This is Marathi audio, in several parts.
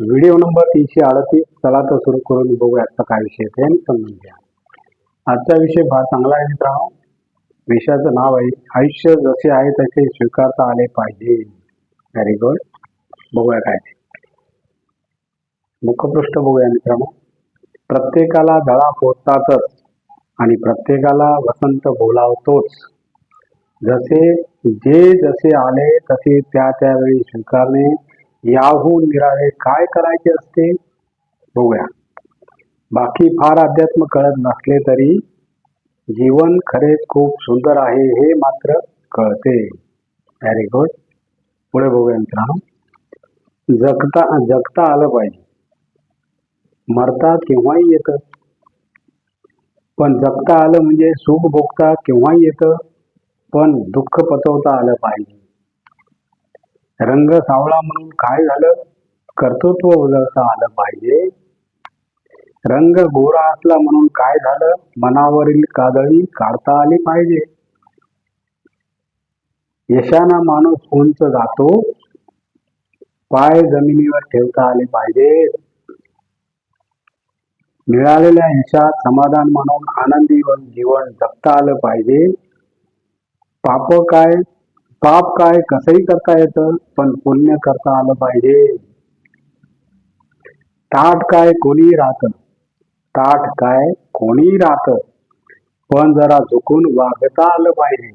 व्हिडिओ नंबर तीनशे अडतीस. चला तर सुरू करून बघूया आजचा काय विषय ते आणि समजून घ्या. आजचा विषय फार चांगला आहे मित्रांनो. विषयाचं नाव आहे आयुष्य जसे आहे तसे स्वीकारता आले पाहिजे. व्हेरी गुड बघूया काय ते. मुखपृष्ठ बघूया मित्रांनो. प्रत्येकाला दळा पोचतातच आणि प्रत्येकाला वसंत बोलावतोच. जसे जे जसे आले तसे त्या त्यावेळी स्वीकारणे याहून निराळे काय करायचे असते? बघूया. बाकी फार अध्यात्म कळत नसले तरी जीवन खरेच खूप सुंदर आहे हे मात्र कळते. व्हेरी गुड पुढे बघूया मित्रांनो. जगता जगता आलं पाहिजे. मरता केव्हाही येतं. पण जगता आलं म्हणजे सुख भोगता केव्हाही येतं. पण दुःख पचवता आलं पाहिजे. रंग सावळा म्हणून काय झालं? कर्तृत्व उजळता आलं पाहिजे. रंग गोरा असला म्हणून काय झालं? मनावरील कादळी काढता आली पाहिजे. यशाना माणूस उंच जातो. पाय जमिनीवर ठेवता आले पाहिजे. मिळालेल्या यशात समाधान म्हणून आनंदी व जीवन जगता आलं पाहिजे. पाप काय? पाप काय कसंही करता येतं पण पुण्य करता आलं पाहिजे. ताट काय कोणी राहत. ताट काय कोणी राहत. पण जरा झुकून वागता आलं पाहिजे.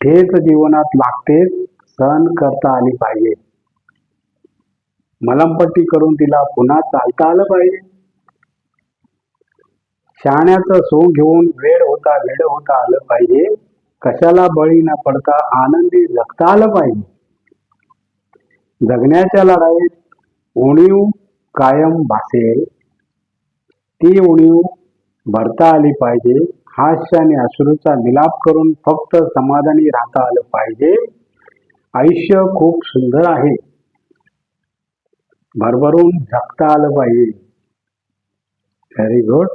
तेच जीवनात लागतेच सहन करता आली पाहिजे. मलमपट्टी करून तिला पुन्हा चालता आलं पाहिजे. शाण्याचं सोंग घेऊन वेळ होता वेळ होता आलं पाहिजे. कशाला बळी न पडता आनंदी जगता आलं पाहिजे. जगण्याच्या लढाईत उणीव कायम भासेल. ती उणीव भरता आली पाहिजे. हास्य आणि अश्रूचा मिलाप करून फक्त समाधानी राहता आलं पाहिजे. आयुष्य खूप सुंदर आहे. भरभरून जगता आलं पाहिजे. व्हेरी गुड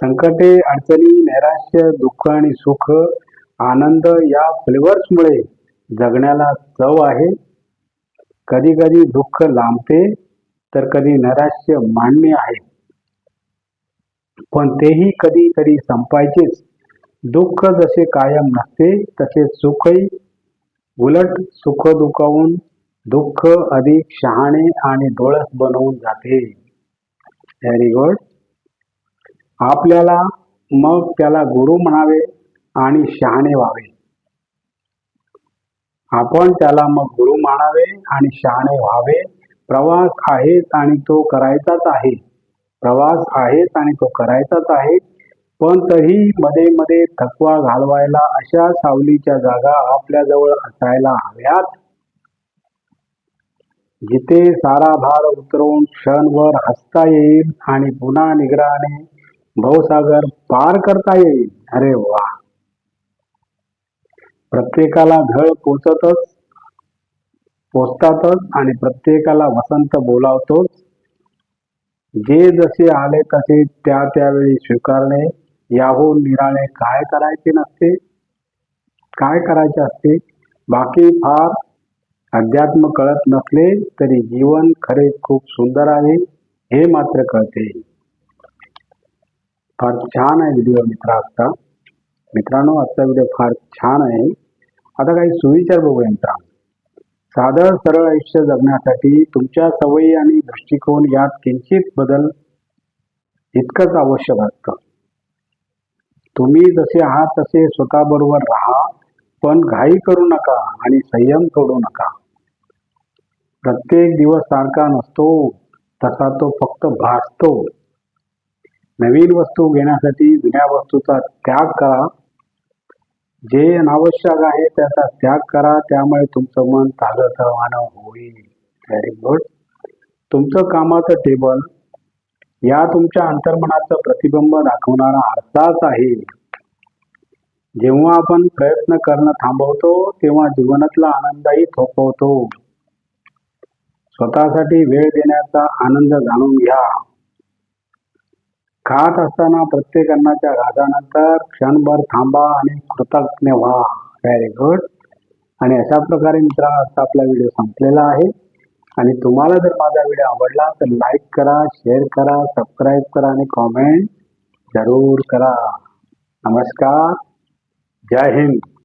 संकटे अडचणी नैराश्य दुःख आणि सुख आनंद या फ्लेवर्समुळे जगण्याला चव आहे. कधी कधी दुःख लांबते तर कधी नैराश्य मान्य आहे. पण तेही कधी तरी संपायचेच. दुःख जसे कायम नसते तसे सुखही उलट सुख दुखावून दुःख अधिक शहाणे आणि डोळस बनवून जाते. व्हेरी गुड आपल्याला मग त्याला गुरु म्हणावे. आणि शहाणे व्हावे. आपण त्याला मग गुरु मानावे आणि शहाणे व्हावे. प्रवास आहेच आणि तो करायचाच आहे. प्रवास आहेच आणि तो करायचाच आहे. पण तरी मध्ये मध्ये थकवा घालवायला अशा सावलीच्या जागा आपल्याजवळ असायला हव्यात. जिथे सारा भार उतरवून क्षणभर हसता येईल आणि पुन्हा निगराने भवसागर पार करता येईल. अरे वा! प्रत्येकाला घळ पोचतच पोचतातच आणि प्रत्येकाला वसंत बोलावतोच. जे जसे आले तसे त्या त्यावेळी स्वीकारणे याहून निराळे काय करायचे नसते? काय करायचे असते? बाकी फार अध्यात्म कळत नसले तरी जीवन खरे खूप सुंदर आहे हे मात्र कळते. फार छान आहे व्हिडिओ मित्र आजचा मित्रांनो आजचा व्हिडिओ फार छान आहे. आता काही सुविचार बघूया मित्रांनो. साधं सरळ आयुष्य जगण्यासाठी तुमच्या सवयी आणि दृष्टिकोन यात किंचित बदल इतकंच आवश्यक असतं. तुम्ही जसे आहात तसे स्वतःबरोबर राहा पण घाई करू नका आणि संयम सोडू नका. प्रत्येक दिवस सारखा नसतो तसा तो फक्त भासतो. नवीन वस्तू घेण्यासाठी जुन्या वस्तूचा त्याग करा. जे अनावश्यक आहे त्याचा त्याग करा. त्यामुळे तुमचं मन ताजतवानं होईल. व्हेरी गुड तुमचं कामाचं टेबल या तुमच्या अंतर्मनाचं प्रतिबिंब दाखवणारा आरसाच आहे. जेव्हा आपण प्रयत्न करणं थांबवतो तेव्हा जीवनातला आनंदही थोपवतो. स्वतःसाठी वेळ देण्याचा आनंद जाणून घ्या. खात असताना प्रत्येक अन्नाच्या घासानंतर क्षणभर थांबा आणि कृतज्ञ व्हा. व्हेरी गुड आणि अशा प्रकारे मित्रांनो आजचा आपला व्हिडिओ संपलेला आहे. आणि तुम्हाला जर माझा व्हिडिओ आवडला तर लाईक करा शेअर करा सबस्क्राईब करा आणि कॉमेंट जरूर करा. नमस्कार. जय हिंद.